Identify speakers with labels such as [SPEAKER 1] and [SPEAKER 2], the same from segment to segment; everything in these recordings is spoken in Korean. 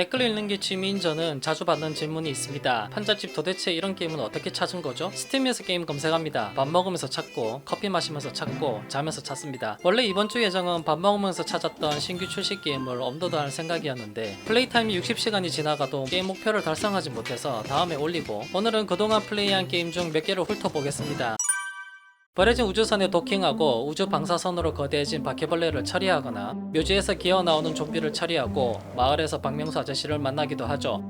[SPEAKER 1] 댓글 읽는 게 취미인 저는 자주 받는 질문이 있습니다. 판잣집 도대체 이런 게임은 어떻게 찾은 거죠? 스팀에서 게임 검색합니다. 밥 먹으면서 찾고 커피 마시면서 찾고 자면서 찾습니다. 원래 이번 주 예정은 밥 먹으면서 찾았던 신규 출시 게임을 업로드할 생각이었는데 플레이 타임이 60시간이 지나가도 게임 목표를 달성하지 못해서 다음에 올리고 오늘은 그동안 플레이한 게임 중 몇 개를 훑어보겠습니다. 버려진 우주선에 도킹하고 우주 방사선으로 거대해진 바퀴벌레를 처리하거나 묘지에서 기어 나오는 좀비를 처리하고 마을에서 박명수 아저씨를 만나기도 하죠.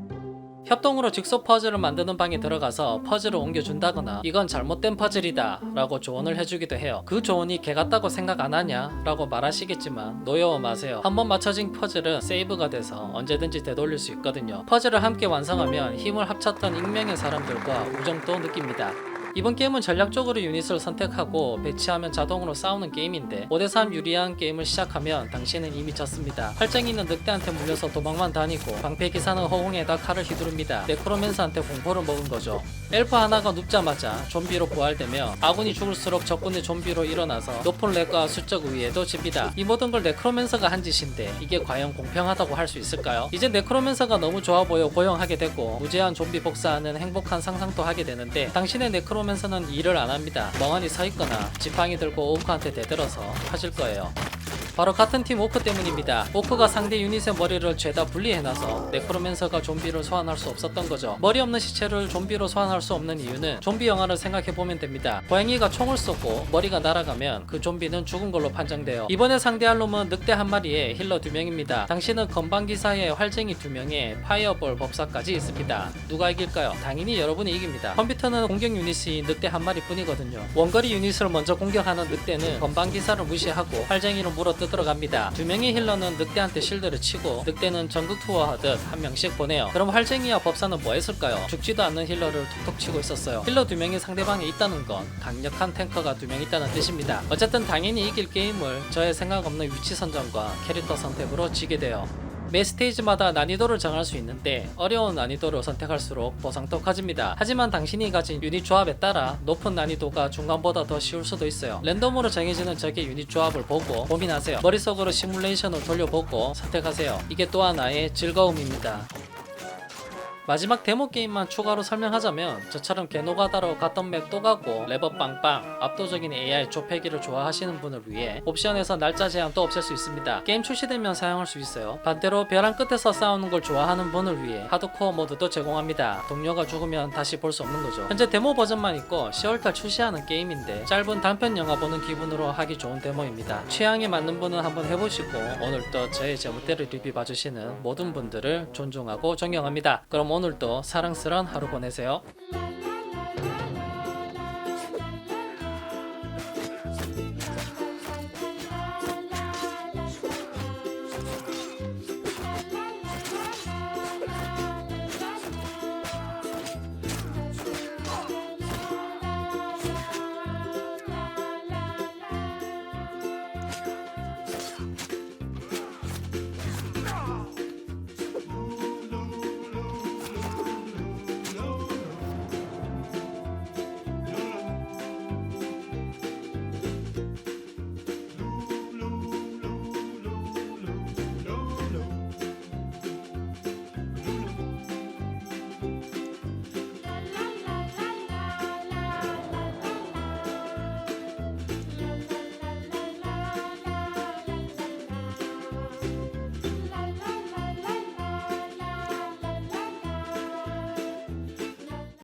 [SPEAKER 1] 협동으로 직소 퍼즐을 만드는 방에 들어가서 퍼즐을 옮겨준다거나 이건 잘못된 퍼즐이다 라고 조언을 해주기도 해요. 그 조언이 개 같다고 생각 안 하냐? 라고 말하시겠지만 노여워 마세요. 한번 맞춰진 퍼즐은 세이브가 돼서 언제든지 되돌릴 수 있거든요. 퍼즐을 함께 완성하면 힘을 합쳤던 익명의 사람들과 우정도 느낍니다. 이번 게임은 전략적으로 유닛을 선택하고 배치하면 자동으로 싸우는 게임인데 5대3 유리한 게임을 시작하면 당신은 이미 졌습니다. 활쟁이 있는 늑대한테 물려서 도망만 다니고 방패기사는 허공에다 칼을 휘두릅니다. 네크로맨스한테 공포를 먹은 거죠. 엘프 하나가 눕자마자 좀비로 부활되며 아군이 죽을수록 적군의 좀비로 일어나서 높은 렉과 수적 우위에도 집니다. 이 모든 걸 네크로맨서가 한 짓인데 이게 과연 공평하다고 할 수 있을까요? 이제 네크로맨서가 너무 좋아 보여 고용하게 되고 무제한 좀비 복사하는 행복한 상상도 하게 되는데 당신의 네크로 맨서는 일을 안 합니다. 멍하니 서 있거나 지팡이 들고 오크한테 대들어서 터질 거예요. 바로 같은 팀 오크 때문입니다. 오크가 상대 유닛의 머리를 죄다 분리해놔서 네크로맨서가 좀비를 소환할 수 없었던 거죠. 머리 없는 시체를 좀비로 소환할 수 없는 이유는 좀비 영화를 생각해보면 됩니다. 고양이가 총을 쏘고 머리가 날아가면 그 좀비는 죽은 걸로 판정돼요. 이번에 상대할 놈은 늑대 한 마리에 힐러 두 명입니다. 당신은 건방기사에 활쟁이 두 명에 파이어볼 법사까지 있습니다. 누가 이길까요? 당연히 여러분이 이깁니다. 컴퓨터는 공격 유닛이 늑대 한 마리 뿐이거든요. 원거리 유닛을 먼저 공격하는 늑대는 건방기사를 무시하고 활쟁이로 물어 뜯어갑니다. 두 명의 힐러는 늑대한테 실드를 치고 늑대는 전국 투어하듯 한 명씩 보내요. 그럼 활쟁이와 법사는 뭐 했을까요? 죽지도 않는 힐러를 톡톡 치고 있었어요. 힐러 두 명이 상대방에 있다는 건 강력한 탱커가 두 명 있다는 뜻입니다. 어쨌든 당연히 이길 게임을 저의 생각 없는 위치 선정과 캐릭터 선택으로 지게 돼요. 매 스테이지마다 난이도를 정할 수 있는데 어려운 난이도를 선택할수록 보상도 커집니다. 하지만 당신이 가진 유닛 조합에 따라 높은 난이도가 중간보다 더 쉬울 수도 있어요. 랜덤으로 정해지는 적의 유닛 조합을 보고 고민하세요. 머릿속으로 시뮬레이션을 돌려보고 선택하세요. 이게 또 하나의 즐거움입니다. 마지막 데모 게임만 추가로 설명하자면 저처럼 개노가다로 갔던 맵 또 가고 레버 빵빵 압도적인 AI 좁혀기를 좋아하시는 분을 위해 옵션에서 날짜 제한도 없앨 수 있습니다. 게임 출시되면 사용할 수 있어요. 반대로 벼랑 끝에서 싸우는 걸 좋아하는 분을 위해 하드코어 모드도 제공합니다. 동료가 죽으면 다시 볼 수 없는 거죠. 현재 데모 버전만 있고 10월달 출시하는 게임인데 짧은 단편 영화 보는 기분으로 하기 좋은 데모입니다. 취향에 맞는 분은 한번 해보시고 오늘도 저의 제멋대로 리뷰 봐주시는 모든 분들을 존중하고 존경합니다. 그럼 오늘 오늘도 사랑스러운 하루 보내세요.